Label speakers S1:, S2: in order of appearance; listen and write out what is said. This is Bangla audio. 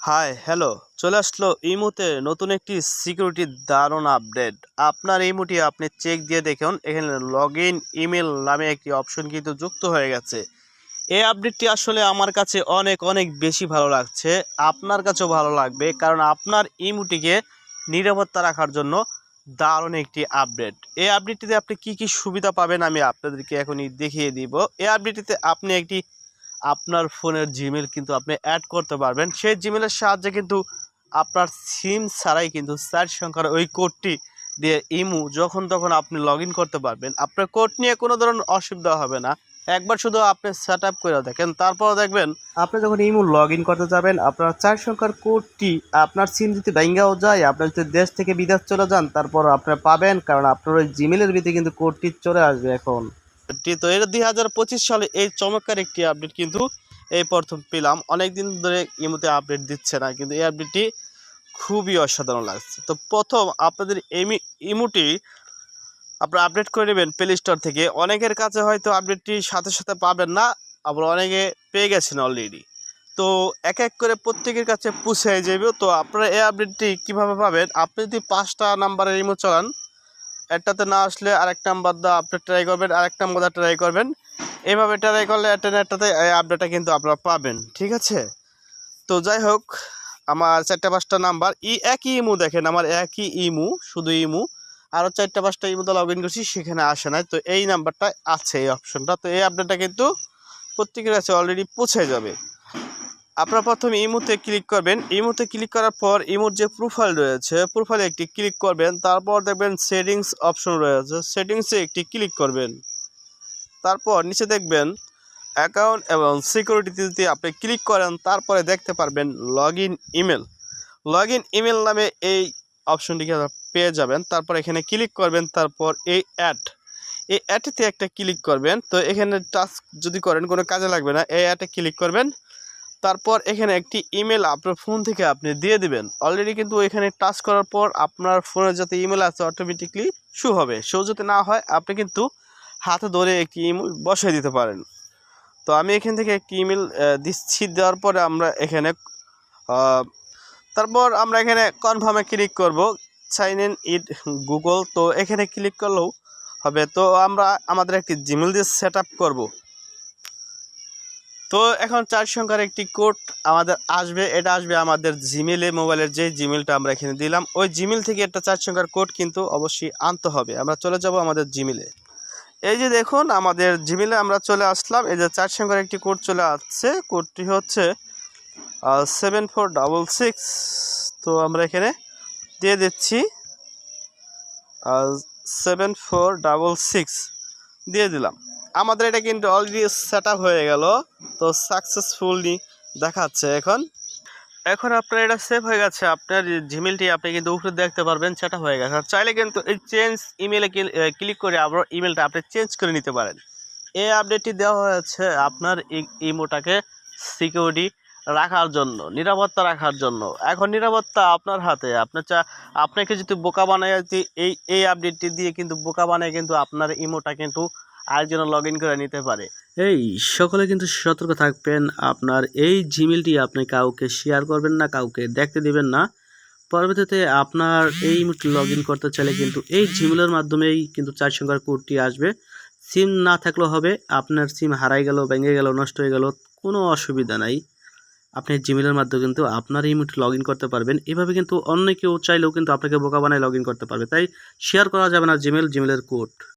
S1: হাই হ্যালো চলে আসলো ইমোতে নতুন একটি সিকিউরিটি দারুণ আপডেট আপনার ইমোটি আপনি চেক দিয়ে দেখুন, এখানে লগ ইন ইমেল নামে একটি অপশন কিন্তু যুক্ত হয়ে গেছে। এই আপডেটটি আসলে আমার কাছে অনেক অনেক বেশি ভালো লাগছে। আপনার কাছেও ভালো লাগবে, কারণ আপনার ইমোটিকে নিরাপত্তা রাখার জন্য দারুণ একটি আপডেট এই আপডেটটিতে আপনি কি কি সুবিধা পাবেন আমি আপনাদেরকে এখনই দেখিয়ে দিব। এই আপডেটটিতে আপনি একটি আপনার ফোনের জিমেল কিন্তু আপনি অ্যাড করতে পারবেন। সেই জিমেলের সাহায্যে কিন্তু আপনার সিম ছাড়াই কিন্তু চার সংখ্যার ওই কোডটি দিয়ে ইমু যখন তখন আপনি লগ করতে পারবেন। আপনার কোড নিয়ে কোনো ধরনের অসুবিধা হবে না। একবার শুধু আপনি সেট আপ করে দেখেন তারপর দেখবেন আপনি যখন ইমু লগ ইন করতে যাবেন, আপনার চার সংখ্যার কোডটি আপনার সিম যদি ভেঙ্গাও যায়, আপনি যদি দেশ থেকে বিদেশ চলে যান, তারপর আপনি পাবেন, কারণ আপনার ওই জিমেলের ভিতরে কিন্তু কোডটি চলে আসবে এখন। তো এটা দুই হাজার পঁচিশ সালে এই চমৎকার একটি আপডেট কিন্তু এই প্রথম পেলাম। অনেক দিন ধরে ইমোতে আপডেট দিচ্ছে না, কিন্তু এই আপডেটটি খুবই অসাধারণ লাগছে। তো প্রথম আপনাদের এমি ইমোটি আপনারা আপডেট করে নেবেন প্লে স্টোর থেকে। অনেকের কাছে হয়তো আপডেটটি সাথে সাথে পাবেন না, আবার অনেকে পেয়ে গেছেন অলরেডি তো এক এক করে প্রত্যেকের কাছে পুষে যাবে তো আপনারা এই আপডেটটি কীভাবে পাবেন? আপনি যদি পাঁচটা নাম্বারের ইমো চালান একটাতে না আসলে আরেক নাম্বার দা আপনি ট্রাই করবেন আরেক নাম্বার দা ট্রাই করবেন। এভাবে ট্রাই করলে একটা না একটাতে আপডেটটা কিন্তু আপনারা পাবেন, ঠিক আছে? তো যাই হোক, আমার চারটা পাঁচটা নাম্বার ই একই ইমু দেখেন, আমার একই ইমু, শুধু ইমু আরও চারটা পাঁচটা ইমুতে লগ ইন করছি, সেখানে আসে নাই। তো এই নাম্বারটা আছে এই অপশনটা তো এই আপডেটটা কিন্তু প্রত্যেকের কাছে অলরেডি পৌঁছে যাবে। আপনারা প্রথমে ইমোতে ক্লিক করবেন। ইমোতে ক্লিক করার পর ইমোর যে প্রোফাইল রয়েছে প্রোফাইলে একটি ক্লিক করবেন। তারপর দেখবেন সেটিংস অপশন রয়েছে। সেটিংসে একটি ক্লিক করবেন। তারপর নিচে দেখবেন অ্যাকাউন্ট এবং সিকিউরিটিতে যদি আপনি ক্লিক করেন, তারপরে দেখতে পারবেন log in email log in email নামে এই অপশনটিকে পেয়ে যাবেন। তারপর এখানে ক্লিক করবেন। তারপর এই অ্যাড এই অ্যাডটিতে একটা ক্লিক করবেন। তো এখানে টাস্ক যদি করেন, কোনো কাজে লাগবে না। এই অ্যাডে ক্লিক করবেন। তারপর এখানে একটি ইমেল আপনার ফোন থেকে আপনি দিয়ে দিবেন। অলরেডি কিন্তু এখানে টাচ করার পর আপনার ফোনে যাতে ইমেল আছে অটোমেটিকলি শু হবে। শো যদি না হয়, আপনি কিন্তু হাতে ধরে একটি ইমেল বসিয়ে দিতে পারেন। তো আমি এখান থেকে একটি ইমেল দিচ্ছি। দেওয়ার পরে আমরা এখানে তারপর আমরা এখানে কনফার্মে ক্লিক করব। সাইন ইন ইট গুগল তো এখানে ক্লিক করলেও হবে। তো আমরা আমাদের একটি জিমেল দিয়ে সেট আপ করব। তো এখন চার সংখ্যার একটি কোড আমাদের আসবে, এটা আসবে আমাদের জিমেলে মোবাইলের যে জিমেলটা আমরা এখানে দিলাম, ওই জিমেল থেকে একটা চার সংখ্যার কোড কিন্তু অবশ্যই আনতে হবে। আমরা চলে যাব আমাদের জিমেলে এই যে দেখুন, আমাদের জিমেলে আমরা চলে আসলাম, এই যে চার সংখ্যার একটি কোড চলে আসছে, কোডটি হচ্ছে সেভেন ফোর ডাবল সিক্স তো আমরা এখানে দিয়ে দিচ্ছি সেভেন ফোর ডাবল সিক্স দিয়ে দিলাম। আমাদের এটা কিন্তু অলরেডি সেট হয়ে গেল, তো সাকসেসফুলি দেখাচ্ছে এখন। এখন আপনার এটা সেভ হয়ে গেছে, আপনার জিমেলটি আপনি কিন্তু উপরে দেখতে পারবেন সেটা হয়ে গেছে। চাইলে কিন্তু এই চেঞ্জ ইমেলে ক্লিক করে আবার ইমেলটা আপনি চেঞ্জ করে নিতে পারেন। এই আপডেটটি দেওয়া হয়েছে আপনার ইমোটাকে সিকিউরিটি রাখার জন্য, নিরাপত্তা রাখার জন্য। এখন নিরাপত্তা আপনার হাতে আপনার চা, আপনাকে যদি বোকা বানায়, এই এই আপডেটটি দিয়ে কিন্তু বোকা বানায় কিন্তু আপনার ইমোটা কিন্তু আরেকজন লগ ইন করে নিতে পারে।
S2: এই, সকলে কিন্তু সতর্ক থাকবেন। আপনার এই জিমেলটি আপনি কাউকে শেয়ার করবেন না, কাউকে দেখতে দিবেন না। পরবর্তীতে আপনার এই লগ ইন করতে চাইলে কিন্তু এই জিমেলের মাধ্যমেই কিন্তু চার সংখ্যার কোডটি আসবে। সিম না থাকলেও হবে, আপনার সিম হারাই গেল, ভেঙে গেল, নষ্ট হয়ে গেল, কোনো অসুবিধা নাই। আপনি জিমেলের মাধ্যমে কিন্তু আপনার এই মুহূর্তে লগ করতে পারবেন। এভাবে কিন্তু অন্য কেউ চাইলেও কিন্তু আপনাকে বোকা বানায় লগ করতে পারবে। তাই শেয়ার করা যাবে না জিমেল জিমেলের কোড